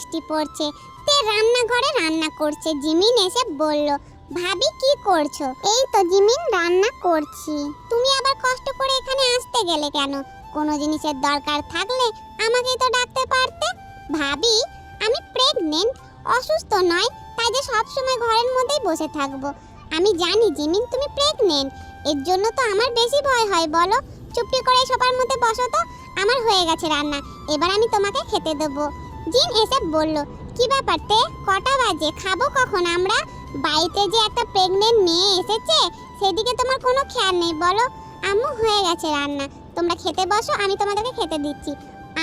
বৃষ্টি পড়ছে। তে রান্নাঘরে রান্না করছে। জিমিন এসে বলল, ভাবি, কি করছ? এই তো জিমিন, রান্না করছি। তুমি আবার কষ্ট করে এখানে আসতে গেলে কেন? কোনো জিনিসের দরকার থাকলে আমাকেই তো ডাকতে পারতে? ভাবি, আমি প্রেগনেন্ট অসুস্থ নয় তাই যে সবসময় ঘরের মধ্যেই বসে থাকব। আমি জানি, জিমিন, তুমি প্রেগনেন্ট এর জন্য তো আমার বেশি ভয় হয়, বলো। চুপটি করে সবার মধ্যে বসো তো, আমার হয়ে গেছে রান্না। এবার আমি তোমাকে খেতে দেবো। জিন এসে বলল, কি ব্যাপার তে? কটা বাজে? খাব কখন আমরা? বাড়িতে যে একটা প্রেগনেন্ট মেয়ে এসেছে, সেদিকে তোমার কোনো খেয়াল নেই, বলো? আম্মু হয়ে গেছে রান্না। তোমরা খেতে বসো, আমি তোমাদেরকে খেতে দিচ্ছি।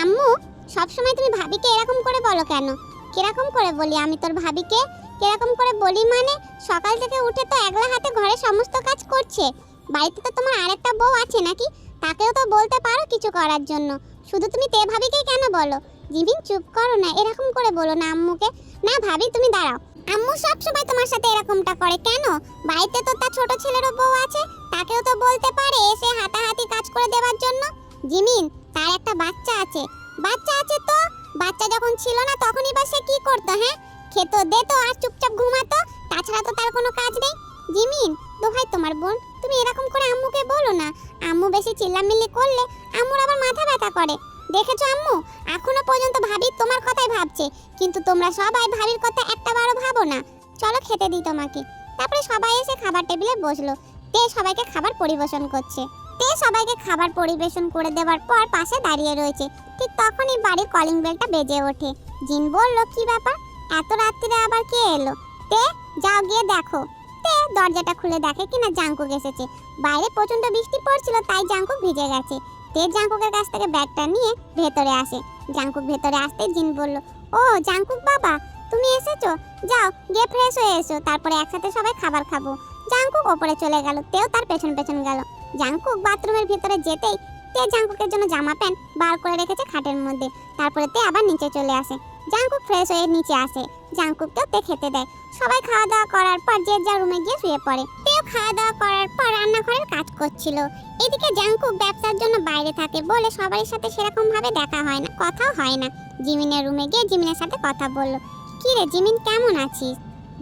আম্মু, সবসময় তুমি ভাবিকে এরকম করে বলো কেন? কীরকম করে বলি আমি তোর ভাবিকে? কীরকম করে বলি মানে সকাল থেকে উঠে তো একলা হাতে ঘরে সমস্ত কাজ করছে। বাড়িতে তো তোমার আরেকটা বউ আছে নাকি? তাকেও তো বলতে পারো কিছু করার জন্য। শুধু তুমি তে ভাবিকেই কেন বলো? জিবিন, চুপ করো না, এরকম করে বলো না আম্মুকে। না ভাবি, তুমি দাঁড়াও। আম্মু সব সময় তোমার সাথে এরকমটা করে কেন? বাড়িতে তো তার ছোট ছেলেরও বউ আছে, তাকেও তো বলতে পারে এসে হাতাহাতি কাজ করে দেওয়ার জন্য। জিমিন, তার একটা বাচ্চা আছে। বাচ্চা আছে তো? বাচ্চা যখন ছিল না, তখনই বা সে কি করতো হ্যাঁ? খেত দে তো আর চুপচাপ ঘুমাতো, তাছাড়া তো তার কোনো কাজ নেই। জিমিন, দোহাই তোমার বোন, তুমি এরকম করে আম্মুকে বলো না। আম্মু বেশি চিল্লামিল্লি করলে, আম্মুর আবার মাথা ব্যথা করে। দেখেছ আম্মু? এখনও পর্যন্ত ভাবি তোমার কথাই ভাবছে, কিন্তু তোমরা সবাই ভাবির কথা একটা বারও ভাবো না। চলো খেতে দিই তোমাকে। তারপরে সবাই এসে খাবার টেবিলে বসল। তে সবাইকে খাবার পরিবেশন করছে। তে সবাইকে খাবার পরিবেশন করে দেওয়ার পর পাশে দাঁড়িয়ে রয়েছে। ঠিক তখনই বাড়ির কলিং বেলটা বেজে ওঠে। জিন বলল, কি ব্যাপার? এত রাত্রিরে আবার কে এলো? তে, যাও গিয়ে দেখো। তে দরজাটা খুলে দেখে কিনা জাঙ্কুক এসেছে। বাইরে প্রচণ্ড বৃষ্টি পড়ছিল, তাই জাঙ্কুক ভিজে গেছে। তে জাঙ্কুকের কাছ থেকে ব্যাগটা নিয়ে ভেতরে আসে। জাঙ্কুক ভেতরে আসতে জিন বলল, ও, জাঙ্কুক বাবা, তুমি এসেছ? যাও, গিয়ে ফ্রেশ হয়ে এসো, তারপরে একসাথে সবাই খাবার খাব। জাঙ্কুক ওপরে চলে গেল, তেও তার পেছন পেছন গেল। জাঙ্কুক বাথরুমের ভিতরে যেতেই তে জাঙ্কুকের জন্য জামা প্যান্ট বার করে রেখেছে খাটের মধ্যে, তারপরে তে আবার নিচে চলে আসে। জাঙ্কুক ফ্রেশ হয়ে নিচে আসে। জাঙ্কুককেও তে খেতে দেয়। সবাই খাওয়া দাওয়া করার পর যে যা রুমে গিয়ে শুয়ে পড়ে। তেও খাওয়া দাওয়া করার পর রান্নাঘরের কাজ করছিল। এদিকে জাঙ্কুক ব্যবসার জন্য বাইরে থাকে বলে সবার সাথে সেরকম ভাবে দেখা হয় না, কথাও হয় না। জিমিনের রুমে গিয়ে জিমিনের সাথে কথা বলল, কি রে জিমিন, কেমন আছিস?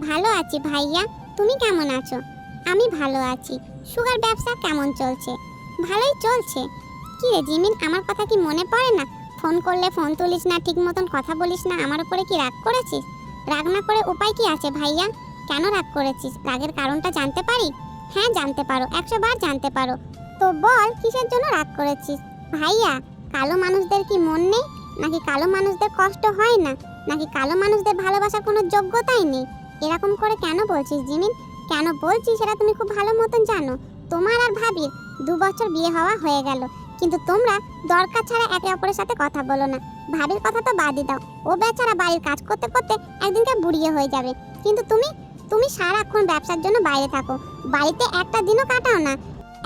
ভালো আছি ভাইয়া, তুমি কেমন আছো? আমি ভালো আছি। সুগার ব্যবসা কেমন চলছে? ভালোই চলছে। কি রে জিমিন, আমার কথা কি মনে পড়ে না? ফোন করলে ফোন তুলিস না, ঠিক মতন কথা বলিস না, আমার উপরে কি রাগ করেছিস? রাগ না করে উপায় কি আছে ভাইয়া? কেন রাগ করেছিস? রাগের কারণটা জানতে পারি? হ্যাঁ জানতে পারো, একশো বার জানতে পারো। তো বল, কিসের জন্য রাগ করেছিস? ভাইয়া, কালো মানুষদের কি মন নেই? নাকি কালো মানুষদের কষ্ট হয় না? নাকি কালো মানুষদের ভালোবাসার কোনো যোগ্যতাই নেই? এরকম করে কেন বলছিস জিমিন? কেন বলছিস সেটা তুমি খুব ভালো মতন জানো। তোমার আর ভাবির দু বছর বিয়ে হওয়া হয়ে গেল। কিন্তু তোমরা দরকার ছাড়া একে অপরের সাথে কথা বলো না। ভাবির কথা তো বাদই দাও। ও বেচারা বাড়ির কাজ করতে করতে একদিনকে বুড়িয়ে হয়ে যাবে। কিন্তু তুমি তুমি সারাক্ষণ ব্যবসার জন্য বাইরে থাকো। বাড়িতে একটা দিনও কাটাও না।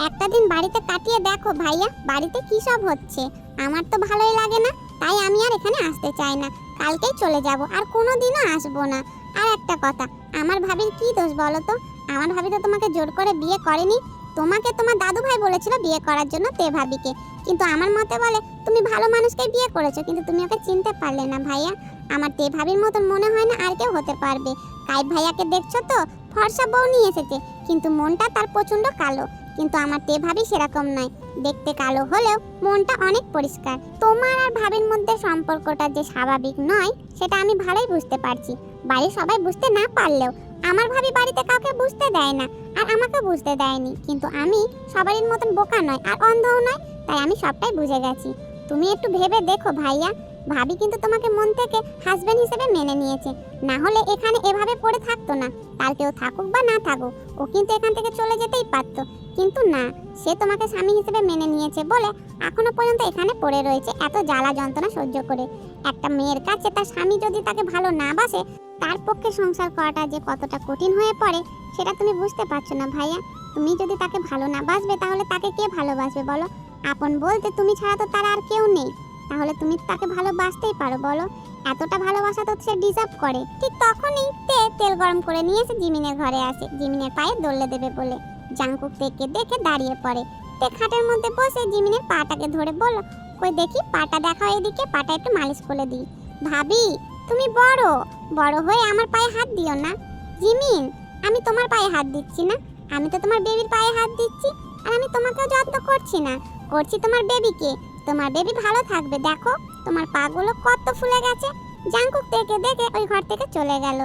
একটা দিন বাড়িতে কাটিয়ে দেখো ভাইয়া, বাড়িতে কি সব হচ্ছে। আমার তো ভালোই লাগে না, তাই আমি আর এখানে আসতে চাই না। কালকেই চলে যাব, আর কোনো দিনও আসব না। আর একটা কথা, আমার ভাবির কি দোষ বলো তো? আমার ভাবি তো তোমাকে জোর করে বিয়ে করেনি। তোমাকে তোমার দাদু ভাই বলেছিল বিয়ে করার জন্য তে ভাবিকে। কিন্তু আমার মতে বলে, তুমি ভালো মানুষকে বিয়ে করেছ, কিন্তু তুমি ওকে চিনতে পারলে না ভাইয়া। আমার তে ভাবির মতন মনে হয় না আর কেউ হতে পারবে। কাই ভাইয়াকে দেখছ তো, ফর্সা বউ নিয়ে এসেছে, কিন্তু মনটা তার প্রচণ্ড কালো। কিন্তু আমার তে ভাবি সেরকম নয়। দেখতে কালো হলেও মনটা অনেক পরিষ্কার। তোমার আর ভাবির মধ্যে সম্পর্কটা যে স্বাভাবিক নয়, সেটা আমি ভালোই বুঝতে পারছি। বাড়ির সবাই বুঝতে না পারলেও আমার ভাবি বাড়িতে কাউকে বুঝতে দেয় না, আর আমাকে বুঝতে দেয়নি। কিন্তু আমি সবারই মতন বোকা নয় আর অন্ধও নয় তাই আমি সবটাই বুঝে গেছি। তুমি একটু ভেবে দেখো ভাইয়া, ভাবি কিন্তু তোমাকে মন থেকে হাজবেন্ড হিসেবে মেনে নিয়েছে। না হলে এখানে এভাবে পড়ে থাকতো না তার কেউ থাকুক বা না থাকুক, ও কিন্তু এখান থেকে চলে যেতেই পারতো। কিন্তু না, সে তোমাকে স্বামী হিসেবে মেনে নিয়েছে বলে এখনও পর্যন্ত এখানে পড়ে রয়েছে এত জ্বালা যন্ত্রণা সহ্য করে। একটা মেয়ের কাছে তার স্বামী যদি তাকে ভালো না বাসে, তার পক্ষে সংসার করাটা যে কতটা কঠিন হয়ে পড়ে, সেটা তুমি বুঝতে পারছ না ভাইয়া। তুমি যদি তাকে ভালো না বাসবে, তাহলে তাকে কে ভালোবাসবে বলো? আপন বলতে তুমি ছাড়া তো তার আর কেউ নেই। তাহলে তুমি তাকে ভালোবাসতেই পারো বলো। এতটা ভালোবাসা তো সে ডিজার্ভ করে। ঠিক তখনই তে তেল গরম করে নিয়ে এসে জিমিনের ঘরে আসে। জিমিনের পায়ে দোলে দেবে বলে। জাঙ্কুক তেকে দেখে দাঁড়িয়ে পড়ে। তে খাটের মধ্যে বসে জিমিনের পাটাকে ধরে বলল, কই দেখি, পাটা দেখাও এদিকে, পাটা একটু মালিশ করে দিই। ভাবি, তুমি বড় বড় হয়ে আমার পায়ে হাত দিও না। জিমিন, আমি তোমার পায়ে হাত দিচ্ছি না। আমি তো তোমার বেবির পায়ে হাত দিচ্ছি, আর আমি তোমাকেও যত্ন করছি না। করছি তোমার বেবিকে। তোমার বেবি ভালো থাকবে, দেখো, তোমার পাগুলো কত ফুলে গেছে। জাংকুক থেকে দেখে ওই ঘর থেকে চলে গেল।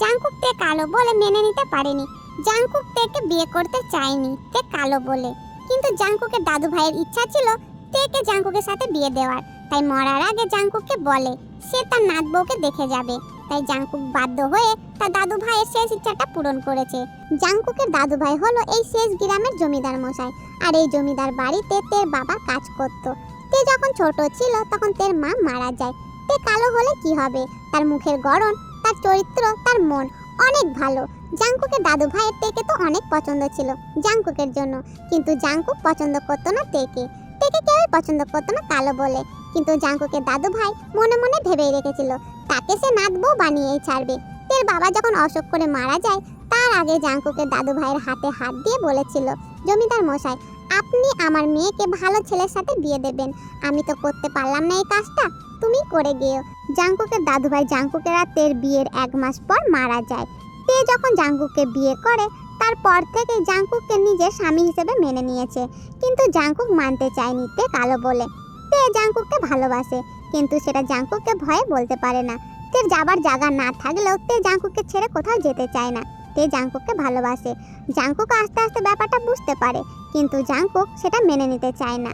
জাংকুক তে কালো বলে মেনে নিতে পারেনি। জাংকুক তেকে বিয়ে করতে চায়নি, তে কালো বলে। কিন্তু জাংকুকের দাদু ভাইয়ের ইচ্ছা ছিল তেকে জাংকুকের সাথে বিয়ে দেওয়ার। তাই মরার আগে জাংকুককে বলে, সে তার নাত বউকে দেখে যাবে। তাই জাংকুক বাধ্য হয়ে তার দাদু ভাইয়ের শেষ ইচ্ছাটা পূরণ করেছে। জাংকুকের দাদু ভাই হলো এই শেষ গ্রামের জমিদার মশাই। আর এই জমিদার বাড়িতে তের বাবা কাজ করত। তে যখন ছোট ছিল, তখন তের মা মারা যায়। তে কালো হলে কি হবে? তার মুখের গড়ন, তার চরিত্র, তার মন অনেক ভালো। জাংকুকের দাদু ভাইয়ের টেকে তো অনেক পছন্দ ছিল, জাংকুকের জন্য। কিন্তু জাংকুক পছন্দ করতো না টেকে। টেকে কেউই পছন্দ করতো না কালো বলে। কিন্তু জাংকুকের দাদু ভাই মনে মনে ভেবেই রেখেছিল, তাকে সে নাতবউ বানিয়েই ছাড়বে। তের বাবা যখন অসুখ করে মারা যায়, তার আগে জাংকুকের দাদু ভাইয়ের হাতে হাত দিয়ে বলেছিল, জমিদার মশাই, আপনি আমার মেয়েকে ভালো ছেলের সাথে বিয়ে দেবেন। আমি তো করতে পারলাম না এই কাজটা। তুমি করে গিয়েও জাংকুকের দাদু ভাই জাংকুকের আর বিয়ের এক মাস পর মারা যায়। তে যখন জাংকুককে বিয়ে করে, তারপর থেকে জাংকুককে নিজের স্বামী হিসেবে মেনে নিয়েছে। কিন্তু জাঙ্কুক মানতে চায়নি তে কালো বলে। তে জাংকুককে ভালোবাসে, কিন্তু সেটা জাংকুককে ভয়ে বলতে পারে না। তের যাবার জায়গা না থাকলেও তে জাংকুককে ছেড়ে কোথাও যেতে চায় না। তে জাংকুককে ভালোবাসে। জাংকুক আস্তে আস্তে ব্যাপারটা বুঝতে পারে, কিন্তু জাঙ্কুক সেটা মেনে নিতে চায় না।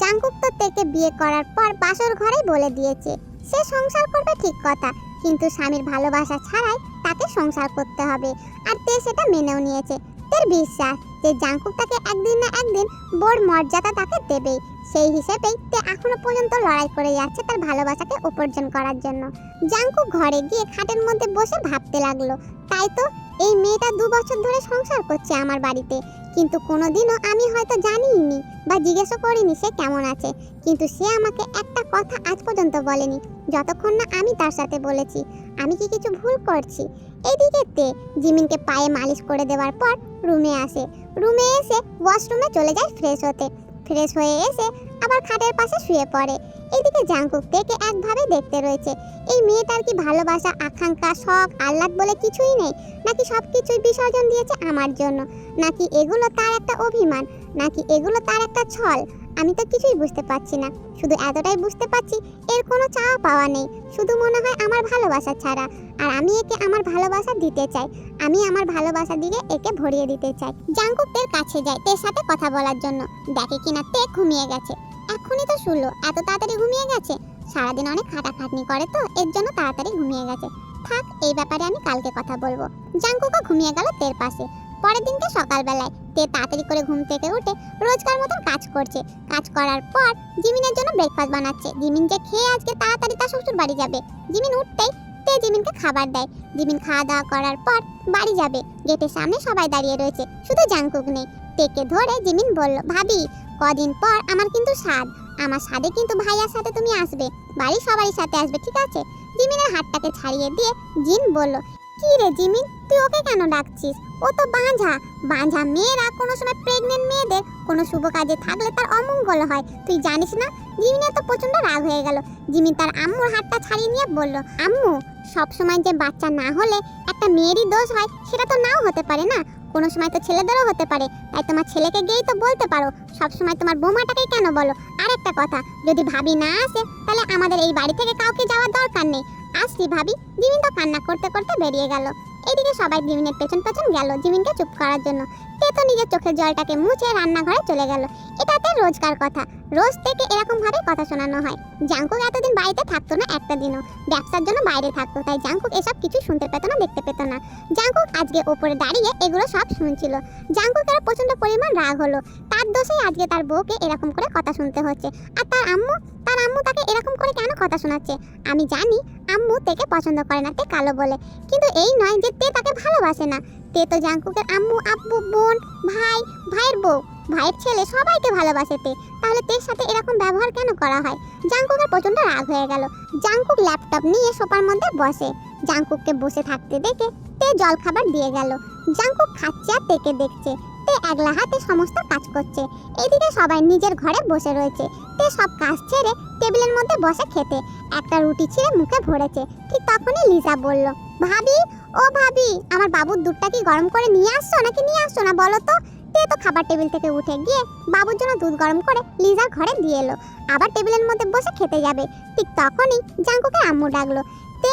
জাংকুক তো তেকে বিয়ে করার পর বাসর ঘরেই বলে দিয়েছে, সে সংসার করবে ঠিক কথা, কিন্তু স্বামীর ভালোবাসা ছাড়াই তাকে সংসার করতে হবে। আর তে সেটা মেনেও নিয়েছে। তের বিশ্বাস যে জাংকুক তাকে একদিন না একদিন বোর মর্যাদা তাকে দেবেই। সেই হিসেবেই তে এখনও পর্যন্ত লড়াই করে যাচ্ছে তার ভালোবাসাকে উপার্জন করার জন্য। জাংকুক ঘরে গিয়ে খাটের মধ্যে বসে ভাবতে লাগল, তাই তো এই মেয়েটা দু বছর ধরে সংসার করছে আমার বাড়িতে। কিন্তু কোনোদিনও আমি হয়তো জানিইনি বা জিজ্ঞেসও করিনি সে কেমন আছে। কিন্তু সে আমাকে একটা কথা আজ পর্যন্ত বলেনি, যতক্ষণ না আমি তার সাথে বলেছি। আমি কি কিছু ভুল করছি? এইদিকে তে জিমিনকে পায়ে মালিশ করে দেওয়ার পর রুমে আসে। রুমে এসে ওয়াশরুমে চলে যায় ফ্রেশ হতে। ফ্রেশ হয়ে এসে আবার খাটের পাশে শুয়ে পড়ে। এদিকে জাঙ্কুক থেকে একভাবে দেখতে রয়েছে। এই মেয়েটার কি ভালোবাসা, আকাঙ্ক্ষা, শখ, আহ্লাদ বলে কিছুই নেই? নাকি সব কিছুই বিসর্জন দিয়েছে আমার জন্য? নাকি এগুলো তার একটা অভিমান? নাকি এগুলো তার একটা ছল? আমি তো কিছুই বুঝতে পারছি না। শুধু এতটাই বুঝতে পারছি, এর কোনো চাওয়া পাওয়া নেই। শুধু মনে হয় আমার ভালোবাসা ছাড়া। আর আমি একে আমার ভালোবাসা দিতে চাই। আমি আমার ভালোবাসা দিয়ে একে ভরিয়ে দিতে চাই। জাংকুক তের কাছে যায় তের সাথে কথা বলার জন্য। দেখে কিনা তে ঘুমিয়ে গেছে। এখনই তো শুলো এত তাড়াতাড়ি ঘুমিয়ে গেছে? সারাদিন অনেক খাটাখাটনি করে তো, এর জন্য তাড়াতাড়ি ঘুমিয়ে গেছে। থাক, এই ব্যাপারে আমি কালকে কথা বলব। জাংকুকও ঘুমিয়ে গেল তের পাশে। পরের দিনকে সকালবেলায়। তে তাড়াতাড়ি করে ঘুম থেকে উঠে রোজকার মতন কাজ করছে। কাজ করার পর জিমিনের জন্য ব্রেকফাস্ট বানাচ্ছে। জিমিন যে খেয়ে আজকে তাড়াতাড়ি তার শ্বশুর বাড়ি যাবে। জিমিন উঠতেই তে জিমিনকে খাবার দেয়। জিমিন খাওয়া দাওয়া করার পর বাড়ি যাবে। গেটের সামনে সবাই দাঁড়িয়ে রয়েছে। শুধু জাংকুক নেই। তেকে ধরে জিমিন বলল, ভাবি, কদিন পর আমার কিন্তু স্বাদ। আমার স্বাদে কিন্তু ভাইয়ার সাথে তুমি আসবে। বাড়ির সবারই সাথে আসবে, ঠিক আছে? জিমিনের হাতটাকে ছাড়িয়ে দিয়ে জিন বলল, কি রে জিমিন, তুই ওকে কেন ডাকছিস? ও তো বাঁঝা বাঁঝা মেয়েরা কোনো সময় প্রেগনেন্ট মেয়েদের কোনো শুভ কাজে থাকলে তার অমঙ্গল হয়। তুই জানিস না? জিমিনের তো প্রচণ্ড রাগ হয়ে গেল। জিমিন তার আম্মুর হাতটা ছাড়িয়ে নিয়ে বলল, আম্মু, সব সময় যে বাচ্চা না হলে একটা মেয়েরই দোষ হয়, সেটা তো নাও হতে পারে না? কোনো সময় তো ছেলেদেরও হতে পারে। তাই তোমার ছেলেকে গিয়েই তো বলতে পারো। সব সময় তোমার বৌমাটাকেই কেন বলো? আর একটা কথা, যদি ভাবি না আসে, তাহলে আমাদের এই বাড়ি থেকে কাউকে যাওয়ার দরকার নেই। আসছি ভাবি। জিমিন তো কান্না করতে করতে বেরিয়ে গেল। এদিকে সবাই জিমিনের পেছন পেছন গেল জিমিনকে চুপ করার জন্য। তে তো নিজের চোখের জলটাকে মুছে রান্নাঘরে চলে গেল। এটাতে রোজকার কথা। রোজ থেকে এরকম ভাবে কথা শোনানো হয়। জাংকুক এতদিন বাড়িতে থাকতো না একটা দিনও। ব্যবসার জন্য বাইরে থাকতো, তাই জাংকুক এসব কিছু শুনতে পেত না, দেখতে পেত না। জাংকুক আজকে ওপরে দাঁড়িয়ে এগুলো সব শুনছিল। জাংকুকের প্রচণ্ড পরিমাণ রাগ হলো। তার দোষেই আজকে তার বউকে এরকম করে কথা শুনতে হচ্ছে। আর তার আম্মু? তার আম্মু তাকে এরকম করে কেন কথা শোনাচ্ছে? আমি জানি, আম্মু তেকে পছন্দ করে না, তে কালো বলে। কিন্তু এই নয় যে তে তাকে ভালোবাসে না। তে তো জাংকুকের আম্মু, আব্বু, বোন, ভাই, ভাইয়ের বউ, ভাইয়ের ছেলে সবাইকে ভালোবাসে তে। তাহলে তের সাথে এরকম ব্যবহার কেন করা হয়? জাংকুকের প্রচণ্ড রাগ হয়ে গেল। জাংকুক ল্যাপটপ নিয়ে সোপার মধ্যে বসে। জাংকুককে বসে থাকতে দেখে তে জল খাবার দিয়ে গেল। জাংকুক খাচ্ছে আর তেকে দেখছে। তে একলা হাতে সমস্ত কাজ করছে। এদিকে সবাই নিজের ঘরে বসে রয়েছে। তে সব কাজ ছেড়ে টেবিলের মধ্যে বসে খেতে। একটা রুটি ছিঁড়ে মুখে ভরেছে। ঠিক তখনই লিজা বলল, ভাবি ও ভাবি, আমার বাবুর দুধটা কি গরম করে নিয়ে আসছো নাকি নিয়ে আসছো না বলো তো? তে তো খাবার টেবিল থেকে উঠে গিয়ে বাবুর জন্য দুধ গরম করে লিজার ঘরে দিয়ে এলো। আবার টেবিলের মধ্যে বসে খেতে যাবে। ঠিক তখনই জাঙ্কুকে আম্মু ডাকলো, তে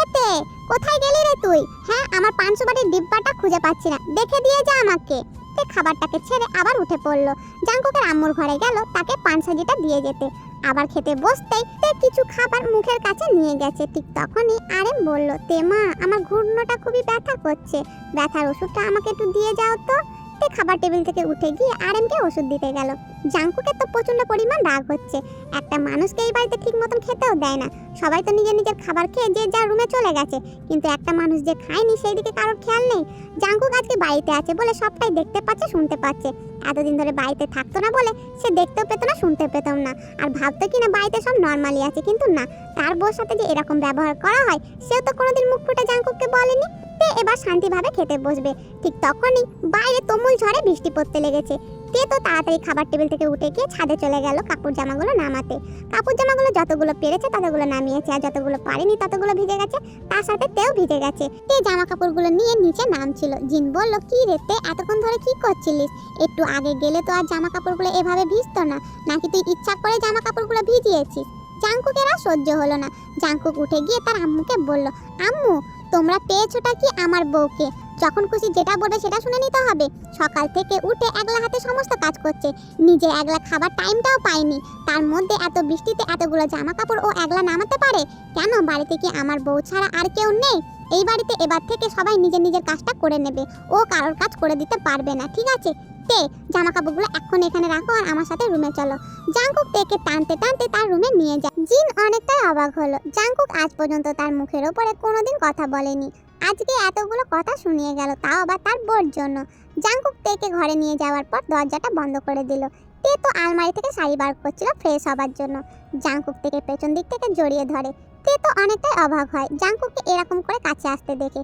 এতে কোথায় গেলি রে তুই? হ্যাঁ আমার পাঁচশো বাটির ডিব্বাটা খুঁজে পাচ্ছি না। দেখে দিয়ে যা আমাকে। তে খাবারটাকে ছেড়ে আবার উঠে পড়ল। জাঙ্কুকের আম্মুর ঘরে গেল তাকে পানসাজিটা দিয়ে যেতে। আবার খেতে বসতেই তে কিছু খাবার মুখের কাছে নিয়ে গেছে। ঠিক তখনই আরেম বলল, তে মা, আমার ঘূর্ণটা খুবই ব্যথা করছে। ব্যথার ওষুধটা আমাকে একটু দিয়ে যাও তো। তে খাবার টেবিল থেকে উঠে গিয়ে আরেমকে ওষুধ দিতে গেল। জাঙ্কুকে তো প্রচণ্ড পরিমাণ রাগ হচ্ছে। একটা মানুষকে এই বাড়িতে ঠিক মতন খেতেও দেয় না। সবাই তো নিজের নিজের খাবার খেয়ে যে যার রুমে চলে গেছে। কিন্তু একটা মানুষ যে খায়নি সেই দিকে কারোর খেয়াল নেই। জাঙ্কুক আজকে বাড়িতে আছে বলে সবটাই দেখতে পাচ্ছে, শুনতে পাচ্ছে। এতদিন ধরে বাড়িতে থাকতো না বলে সে দেখতেও পেতো না শুনতে পেতাম না। আর ভাবতো কি না বাড়িতে সব নর্মালি আছে, কিন্তু না। তার বউর সাথে যে এরকম ব্যবহার করা হয়, সেও তো কোনোদিন মুখ ফুটে জাঙ্কুককে বলেনি। তে এবার শান্তিভাবে খেতে বসবে। ঠিক তখনই বাইরে তুমুল ঝড়ে বৃষ্টি পড়তে লেগেছে। তে তো তাড়াতাড়ি খাবার টেবিল থেকে উঠে গিয়ে ছাদে চলে গেল কাপড় জামাগুলো নামাতে। কাপড় জামাগুলো যতগুলো পেরেছে ততগুলো নামিয়েছে, আর যতগুলো পারেনি ততগুলো ভিজে গেছে, তার সাথে তেও ভিজে গেছে। তে জামা কাপড়গুলো নিয়ে নিচে নামছিল। জিন বলল, কি রে, তে এতক্ষণ ধরে কি করছিলিস? একটু আগে গেলে তো আর জামা কাপড়গুলো এভাবে ভিজতো না। নাকি তুই ইচ্ছা করে জামা কাপড়গুলো ভিজিয়েছিস? জাঙ্কুকের আর সহ্য হলো না। জাঙ্কুক উঠে গিয়ে তার আম্মুকে বলল, আম্মু তোমরা পেয়েছোটা কি আমার বউকে? যখন খুশি যেটা বলবে সেটা শুনে নিতে হবে। সকাল থেকে উঠে একলা হাতে সমস্ত কাজ করছে। নিজে একলা খাবার টাইমটাও পায়নি। তার মধ্যে এত বৃষ্টিতে এতগুলো জামা কাপড় ও একলা নামাতে পারে? কেন? বাড়িতে কি আমার বউ ছাড়া আর কেউ নেই? এই বাড়িতে এবার থেকে সবাই নিজের নিজের কাজটা করে নেবে। ও কারোর কাজ করে দিতে পারবে না, ঠিক আছে? তে জামা কাপড়গুলো এখন এখানে রাখো আর আমার সাথে রুমে চলো। জাঙ্কুক তেকে টানতে টানতে তার রুমে নিয়ে যায়। জিন অনেকটাই অবাক হলো। জাঙ্কুক আজ পর্যন্ত তার মুখের ওপরে কোনোদিন কথা বলেনি। আজকে এতগুলো কথা শুনিয়ে গেল, তাও আবার তার বোর জন্য। জাঙ্কুক তেকে ঘরে নিয়ে যাওয়ার পর দরজাটা বন্ধ করে দিল। তে তো আলমারি থেকে শাড়ি বার করছিল ফ্রেশ হবার জন্য। জাঙ্কুক থেকে পেছন দিক থেকে জড়িয়ে ধরে। তে তো অনেকটাই অবাক হয় জাঙ্কুককে এরকম করে কাছে আসতে দেখে।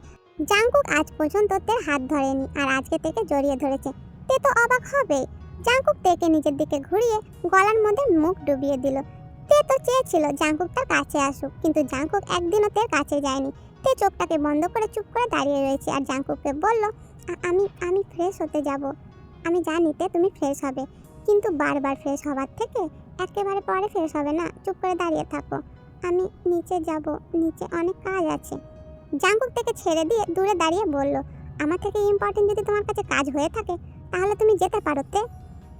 জাঙ্কুক আজ পর্যন্ত তের হাত ধরেনি আর আজকে থেকে জড়িয়ে ধরেছে। তে তো অবাক হবে জাঙ্কুক তেকে নিজের দিকে ঘুরিয়ে গলার মধ্যে মুখ ডুবিয়ে দিল। তে তো চেয়েছিল জাঙ্কুক তার কাছে আসুক, কিন্তু জাঙ্কুক একদিনও তের কাছে যায়নি। তে চোখটাকে বন্ধ করে চুপ করে দাঁড়িয়ে রয়েছে আর জাঙ্কুককে বলল, "আ- আমি আমি ফ্রেশ হতে যাব। আমি জানি তে তুমি ফ্রেশ হবে, কিন্তু বারবার ফ্রেশ হওয়ার থেকে একেবারে পরে ফ্রেশ হবে না। চুপ করে দাঁড়িয়ে থাকো। আমি নিচে যাব, নিচে অনেক কাজ আছে। জাঙ্কুক থেকে ছেড়ে দিয়ে দূরে দাঁড়িয়ে বলল, আমার থেকে ইম্পর্টেন্ট যদি তোমার কাছে কাজ হয়ে থাকে তাহলে তুমি যেতে পারো তে।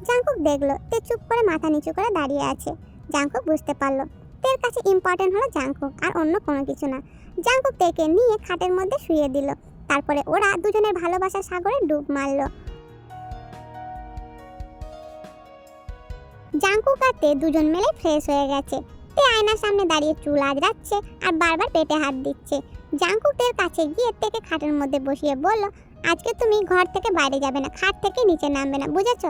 জাঙ্কুক দেখল, তে চুপ করে মাথা নিচু করে দাঁড়িয়ে আছে। জাঙ্কুক বুঝতে পারল, তের কাছে ইম্পর্টেন্ট হলো জাঙ্কুক আর অন্য কোনো কিছু না। জাঙ্কুক তেকে নিয়ে খাটের মধ্যে শুয়ে দিল, তারপরে ওরা দুজনের ভালোবাসার সাগরে ডুব মারলো। জাঙ্কুক আর তে দুজন মিলে ফ্রেশ হয়ে গেছে। তে আয়নার সামনে দাঁড়িয়ে চুল আজরাচ্ছে আর বারবার পেটে হাত দিচ্ছে। জাঙ্কুক তের কাছে গিয়ে তেকে খাটের মধ্যে বসিয়ে বলল আজকে তুমি ঘর থেকে বাইরে যাবে না, খাট থেকে নিচে নামবে না, বুঝেছ?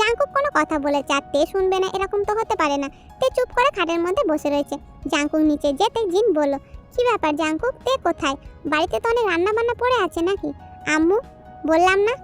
জাঙ্কুক কোনো কথা বলেছে আর তে শুনবে না, এরকম তো হতে পারে না। তে চুপ করে খাটের মধ্যে বসে রয়েছে। জাঙ্কুক নিচে যেতে জিন বলল, কি ব্যাপার জাঙ্কুক, তে কোথায়? বাড়িতে তো অনেক রান্না বান্না পড়ে আছে নাকি? আম্মু, বললাম না,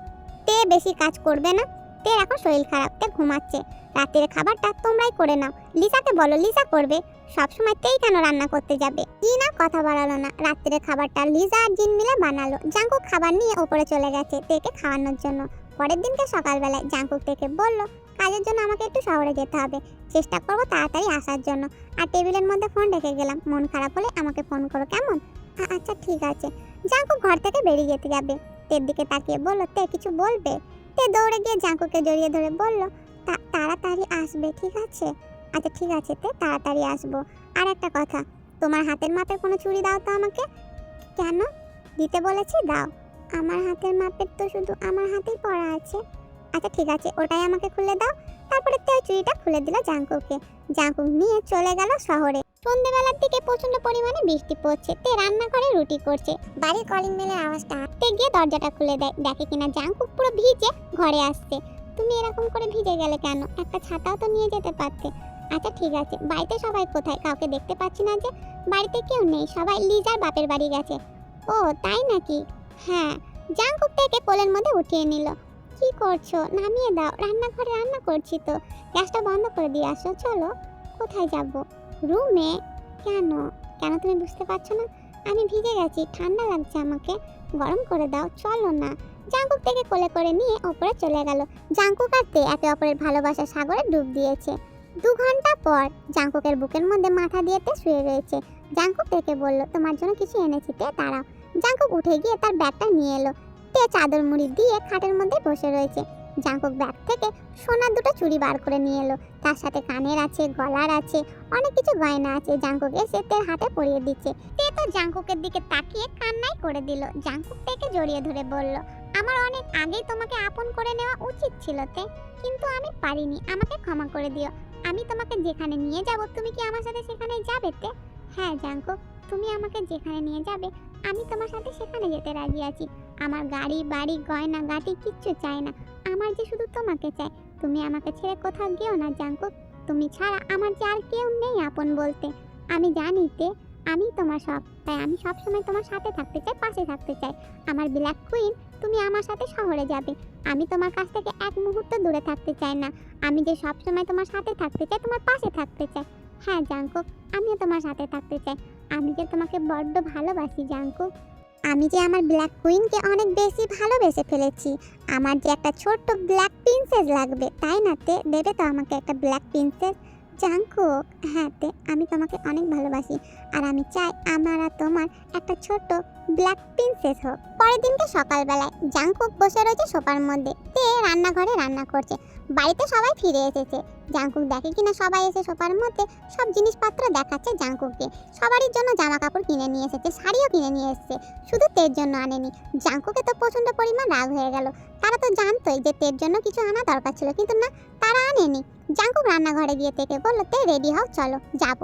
তে বেশি কাজ করবে না। তে এখন শরীর খারাপ তে ঘুমাচ্ছে। রাতের খাবারটা তোমরাই করে নাও। লিসাকে বলো, লিসা করবে? সবসময় তেই কেন রান্না করতে যাবে? জিন আর কথা বাড়ালো না। রাত্রের খাবারটা লিজা আর জিন মিলে বানালো। জাঙ্কুক খাবার নিয়ে ওপরে চলে গেছে তেকে খাওয়ানোর জন্য। পরের দিনকে সকালবেলায় জাঙ্কুক থেকে বলল, কাজের জন্য আমাকে একটু শহরে যেতে হবে। চেষ্টা করব তাড়াতাড়ি আসার জন্য। আর টেবিলের মধ্যে ফোন রেখে গেলাম। মন খারাপ হলে আমাকে ফোন করো, কেমন? আচ্ছা ঠিক আছে। জাঙ্কুক ঘর থেকে বেরিয়ে যেতে যাবে। তের দিকে তাকিয়ে বলল, তে, কিছু বলবে? তে দৌড়ে গিয়ে জাঙ্কুকে জড়িয়ে ধরে বলল, "তা- তাড়াতাড়ি আসবে, ঠিক আছে? আচ্ছা ঠিক আছে তে, তাড়াতাড়ি আসব। আর একটা কথা, তোমার হাতের মাপের কোনো চুড়ি দাও তো আমাকে? কেন? দিতে বলেছি, দাও। আমার হাতের মাপের তো শুধু আমার হাতেই পড়া আছে। আচ্ছা ঠিক আছে, ওটাই আমাকে খুলে দাও। তারপরে তে চুড়িটা খুলে দিল জাঙ্কুকে। জাঙ্কুক নিয়ে চলে গেল শহরে। সন্ধ্যেবেলার দিকে প্রচণ্ড পরিমাণে বৃষ্টি পড়ছে। তে রান্না রান্নাঘরে রুটি করছে। বাড়ির কলিং বেলের আওয়াজটা তে গিয়ে দরজাটা খুলে দেয়। দেখে কিনা জাঙ্কুক পুরো ভিজে ঘরে আসছে। তুমি এরকম করে ভিজে গেলে কেন? একটা ছাতাও তো নিয়ে যেতে পারতে। আচ্ছা ঠিক আছে। বাড়িতে সবাই কোথায়? কাউকে দেখতে পাচ্ছি না যে। বাড়িতে কেউ নেই। সবাই লিজার বাপের বাড়ি গেছে। ও, তাই নাকি? হ্যাঁ। জাঙ্কুক থেকে কোলের মধ্যে উঠিয়ে নিল। কি করছ? নামিয়ে দাও। রান্নাঘরে রান্না করছি তো। গ্যাসটা বন্ধ করে দিয়ে আসো। চলো। কোথায় যাব? রুমে? কেন? কেন তুমি বুঝতে পারছ না? আমি ভিজে গেছি, ঠান্ডা লাগছে আমাকে। গরম করে দাও, চলো না। জাঙ্কুক থেকে কোলে করে নিয়ে ওপরে চলে গেল। জাঙ্কুক আর তে একে অপরের ভালোবাসা সাগরে ডুব দিয়েছে। দু ঘণ্টা পর জাঙ্কুকের বুকের মধ্যে মাথা দিয়ে তে শুয়ে রয়েছে। জাঙ্কুক তেকে বলল, তোমার জন্য কিছু এনেছি তে, দাঁড়াও। জাঙ্কুক উঠে গিয়ে তার ব্যাগটা নিয়ে এলো। তে চাদর মুড়ি দিয়ে খাটের মধ্যে বসে রয়েছে। জাঙ্কুক ব্যাগ থেকে সোনার দুটো চুড়ি বার করে নিয়ে এলো। তার সাথে কানের আছে, গলার আছে, অনেক কিছু গয়না আছে জাঙ্কুক এসে তের হাতে পরিয়ে দিচ্ছে। তে তো জাঙ্কুকের দিকে তাকিয়ে কান্নাই করে দিল। জাঙ্কুক তেকে জড়িয়ে ধরে বলল, আমার অনেক আগেই তোমাকে আপন করে নেওয়া উচিত ছিল তে, কিন্তু আমি পারিনি। আমাকে ক্ষমা করে দিও। আমি তোমাকে যেখানে নিয়ে যাব, তুমি কি আমার সাথে সেখানে যাবে তে? হ্যাঁ জাঙ্কুক, তুমি আমাকে যেখানে নিয়ে যাবে, আমি তোমার সাথে সেখানে যেতে রাজি আছি। আমার গাড়ি, বাড়ি, গয়না, গাটি কিচ্ছু চাই না। আমার যে শুধু তোমাকে চাই তুমি আমাকে ছেড়ে কোথাও গেও না জাঙ্কুক। তুমি ছাড়া আমার যে আর কেউ নেই আপন বলতে। আমি জানি তে, আমি তোমার সব, তাই আমি সব সময় তোমার সাথে থাকতে চাই, পাশে থাকতে চাই। আমার ব্ল্যাক কুইন তুমি আমার সাথে শহরে যাবে। আমি তোমার কাছ থেকে এক মুহূর্ত দূরে থাকতে চাই না। আমি যে সব সময় তোমার সাথে থাকতে চাই, তোমার পাশে থাকতে চাই। হ্যাঁ জাঙ্কুক, আমিও তোমার সাথে থাকতে চাই। আমি যে তোমাকে বড্ড ভালোবাসি, জাঙ্কুক। আমি যে আমার ব্ল্যাক কুইনকে অনেক বেশি ভালোবেসে ফেলেছি। আমার যে একটা ছোট্ট ব্ল্যাক প্রিন্সেস লাগবে, তাই না তে? দেবে তো আমাকে একটা ব্ল্যাক প্রিন্সেস জাঙ্কু হ্যাঁ তে, আমি তোমাকে অনেক ভালোবাসি। আর আমি চাই আমার আর তোমার একটা ছোট্ট ব্ল্যাক প্রিন্সেস হোক। পরের দিনকে সকালবেলায় জাঙ্কুক বসে রয়েছে সোফার মধ্যে। তে রান্নাঘরে রান্না করছে। বাড়িতে সবাই ফিরে এসেছে। জাঙ্কুক দেখে কিনা সবাই এসে সোফার মধ্যে সব জিনিসপত্র দেখাচ্ছে জাঙ্কুককে সবারই জন্য জামা কাপড় কিনে নিয়ে এসেছে, শাড়িও কিনে নিয়ে এসেছে। শুধু তের জন্য আনেনি। জাঙ্কুকে তো প্রচণ্ড পরিমাণ রাগ হয়ে গেল। তারা তো জানতোই যে তের জন্য কিছু আনা দরকার ছিল, কিন্তু না, তারা আনেনি। জাঙ্কুক রান্নাঘরে গিয়ে থেকে বলল, তে রেডি হও, চলো, যাব।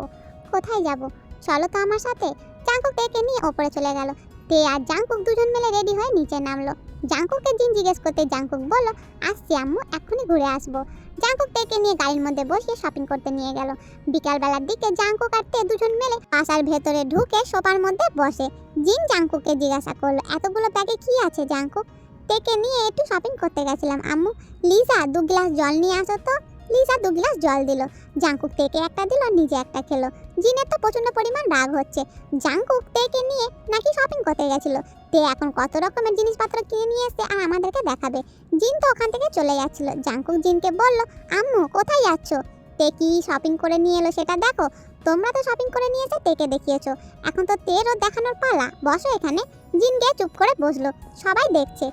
কোথায় যাব? চলো তো আমার সাথে। জাঙ্কুক তেকে নিয়ে ওপরে চলে গেল। তে আর জাঙ্কুক দুজন মিলে রেডি হয়ে নিচে নামলো। জাঙ্কুককে জিন জিজ্ঞেস করতে জাঙ্কুক বলল, আসছি আম্মু, এক্ষুনি ঘুরে আসব। জাঙ্কুক তেকে নিয়ে গাড়ির মধ্যে বসিয়ে শপিং করতে নিয়ে গেল। বিকালবেলার দিকে জাঙ্কুক আর তে দুজন মিলে বাসার ভেতরে ঢুকে সোফার মধ্যে বসে। জিন জাঙ্কুককে জিজ্ঞাসা করল, এতগুলো ব্যাগে কি আছে জাঙ্কুক তেকে নিয়ে একটু শপিং করতে গেছিলাম। আম্মু, লিজা, দু গ্লাস জল নিয়ে আসো তো। লিজা দু গ্লাস জল দিল। জাঙ্কুক তেকে একটা দিল নিজে একটা খেলো। জিনের তো প্রচণ্ড পরিমাণ রাগ হচ্ছে। জাঙ্কুক তেকে নিয়ে নাকি শপিং করতে গেছিল। তে এখন কত রকমের জিনিসপত্র কিনে নিয়ে এসে আর আমাদেরকে দেখাবে। জিন তো ওখান থেকে চলে যাচ্ছিল। জাঙ্কুক জিনকে বলল, আম্মু, কোথায় যাচ্ছ? তে কি শপিং করে নিয়ে এলো সেটা দেখো। তোমরা তো শপিং করে নিয়ে এসে তেকে দেখিয়েছো। এখন তো তেরও দেখানোর পালা। বসো এখানে। জিন গিয়ে চুপ করে বসল। সবাই দেখছে।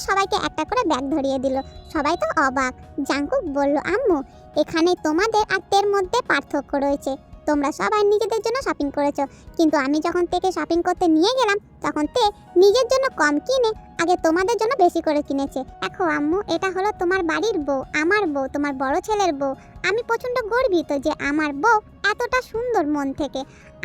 সবাইকে একটা করে ব্যাগ ধরিয়ে দিল। সবাই তো অবাক। জাঙ্কুক বলল, আম্মু, এখানে তোমাদের আত্মের মধ্যে পার্থক্য রয়েছে। তোমরা সবাই নিজেদের জন্য শপিং করেছ। কিন্তু আমি যখন তেকে শপিং করতে নিয়ে গেলাম, তখন তে নিজের জন্য কম কিনে আগে তোমাদের জন্য বেশি করে কিনেছে। দেখো আম্মু, এটা হলো তোমার বাড়ির বউ, আমার বউ, তোমার বড় ছেলের বউ। আমি প্রচণ্ড গর্বিত যে আমার বউ এতটা সুন্দর মন থেকে।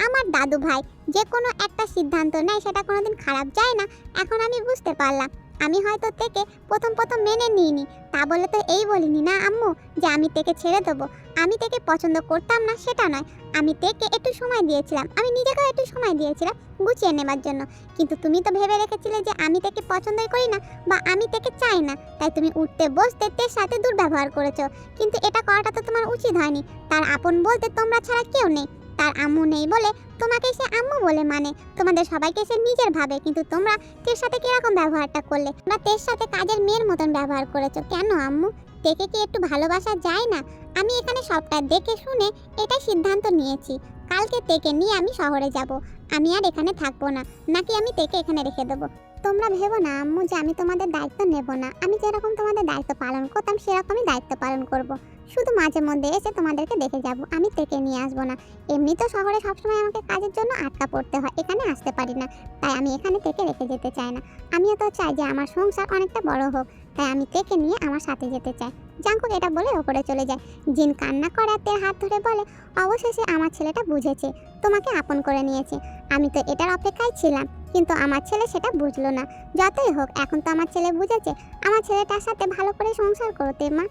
আমার দাদু ভাই যে কোনো একটা সিদ্ধান্ত নেয়, সেটা কোনোদিন খারাপ যায় না। এখন আমি বুঝতে পারলাম। আমি হয়তো থেকে প্রথম প্রথম মেনে নিইনি। তা বলে তো এই বলিনি না, আম্মু? যে আমি তেকে ছেড়ে দেবো। আমি তেকে পছন্দ করতাম না, সেটা নয়। আমি তেকে একটু সময় দিয়েছিলাম। আমি নিজেকেও একটু সময় দিয়েছিলাম গুছিয়ে নেবার জন্য। কিন্তু তুমি তো ভেবে রেখেছিলে যে আমি তেকে পছন্দই করি না বা আমি তেকে চাই না। তাই তুমি উঠতে বসতে তের সাথে দুর্ব্যবহার করেছ। কিন্তু এটা করাটা তো তোমার উচিত হয়নি। তার আপন বলতে তোমরা ছাড়া কেউ নেই। তার আম্মু নেই বলে তোমাকে সে আম্মু বলে মানে। তোমাদের সবাইকে সে নিজের ভাবে, কিন্তু তোমরা তের সাথে কীরকম ব্যবহারটা করলে? বা তের সাথে কাজের মেয়ের মতন ব্যবহার করেছ কেন আম্মু? তেকে কি একটু ভালোবাসা যায় না? আমি এখানে সবটা দেখে শুনে এটাই সিদ্ধান্ত নিয়েছি। কালকে তেকে নিয়ে আমি শহরে যাব। আমি আর এখানে থাকব না। নাকি আমি তেকে এখানে রেখে দেবো? তোমরা ভেবো না আম্মু যে আমি তোমাদের দায়িত্ব নেব না। আমি যেরকম তোমাদের দায়িত্ব পালন করতাম, সেরকমই দায়িত্ব পালন করব। শুধু মাঝে মধ্যে এসে তোমাদেরকে দেখে যাব। আমি তেকে নিয়ে আসব না। এমনি তো শহরে সবসময় আমাকে কাজের জন্য আটকা পড়তে হয়। এখানে আসতে পারি না। তাই আমি এখানে থেকে রেখে যেতে চাই না। আমিও তো চাই যে আমার সংসার অনেকটা বড় হোক। তাই আমি তেকে নিয়ে আমার সাথে যেতে চাই। জাঙ্কুক এটা বলে ওপরে চলে যায়। জিন কান্না করাতে হাত ধরে বলে, অবশেষে আমার ছেলেটা বুঝেছে। তোমাকে আপন করে নিয়েছে। আমি তো এটার অপেক্ষায় ছিলাম, কিন্তু আমার ছেলে সেটা বুঝলো না। যতই হোক, এখন তো আমার ছেলে বুঝেছে। আমার ছেলেটার সাথে ভালো করে সংসার করতে, মা।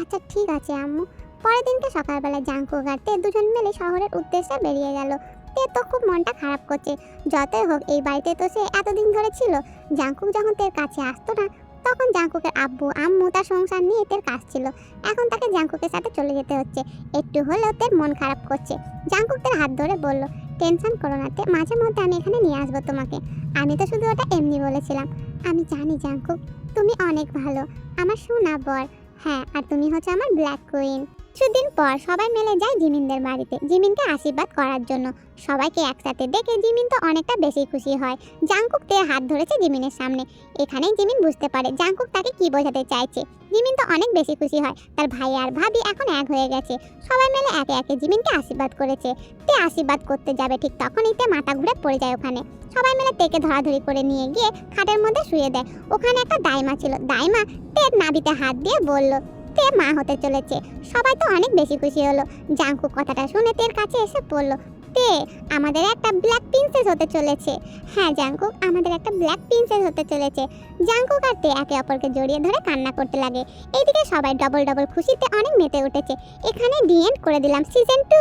আচ্ছা ঠিক আছে, আম্মু। পরের দিনকে সকালবেলা জাঙ্কুক আর তে দুজন মিলে শহরের উদ্দেশ্যে বেরিয়ে গেল। তে তো খুব মনটা খারাপ করছে। যতই হোক, এই বাড়িতে তো সে এতদিন ধরে ছিল। জাঙ্কুক যখন তের কাছে আসতো না তখন জাঙ্কুকের আব্বু, আম্মু তার সংসার নিয়ে তের কাজ ছিল। এখন তাকে জাঙ্কুকের সাথে চলে যেতে হচ্ছে। একটু হলেও তের মন খারাপ করছে। জাঙ্কুক তার হাত ধরে বলল, টেনশন করো না মাঝে মধ্যে আমি এখানে নিয়ে আসব তোমাকে। আমি তো শুধু ওটা এমনি বলেছিলাম। আমি জানি জাঙ্কুক, তুমি অনেক ভালো। আমার শোনা বর। হ্যাঁ আর তুমি হচ্ছে আমার ব্ল্যাক কুইন কিছুদিন পর সবাই মিলে যায় জিমিনদের বাড়িতে। জিমিনকে আশীর্বাদ করার জন্য। সবাইকে একসাথে দেখে জিমিন তো অনেকটা বেশি খুশি হয়। জাঙ্কুক তে হাত ধরেছে জিমিনের সামনে। এখানেই জিমিন বুঝতে পারে জাঙ্কুক তাকে কি বোঝাতে চাইছে। জিমিন তো অনেক বেশি খুশি হয়। তার ভাই আর ভাবি এখন এক হয়ে গেছে। সবাই মিলে একে একে জিমিনকে আশীর্বাদ করেছে। তে আশীর্বাদ করতে যাবে ঠিক তখনই তে মাথা ঘুরে পড়ে যায় ওখানে। সবাই মিলে তেকে ধরাধরি করে নিয়ে গিয়ে খাটের মধ্যে শুয়ে দেয়। ওখানে একটা দাইমা ছিল। দাইমা তের নাবিতে হাত দিয়ে বলল তে মা হতে চলেছে। সবাই তো অনেক বেশি খুশি হলো। জাঙ্কুক কথাটা শুনে তের কাছে এসে বলল তে, আমাদের একটা ব্ল্যাক প্রিন্সেস হতে চলেছে। হ্যাঁ জাঙ্কুক আমাদের একটা ব্ল্যাক প্রিন্সেস হতে চলেছে। জাঙ্কুক আর তে একে অপরকে জড়িয়ে ধরে কান্না করতে লাগে। এইদিকে সবাই ডবল ডবল খুশিতে অনেক মেতে উঠেছে। এখানে ডিএন্ড করে দিলাম সিজন টু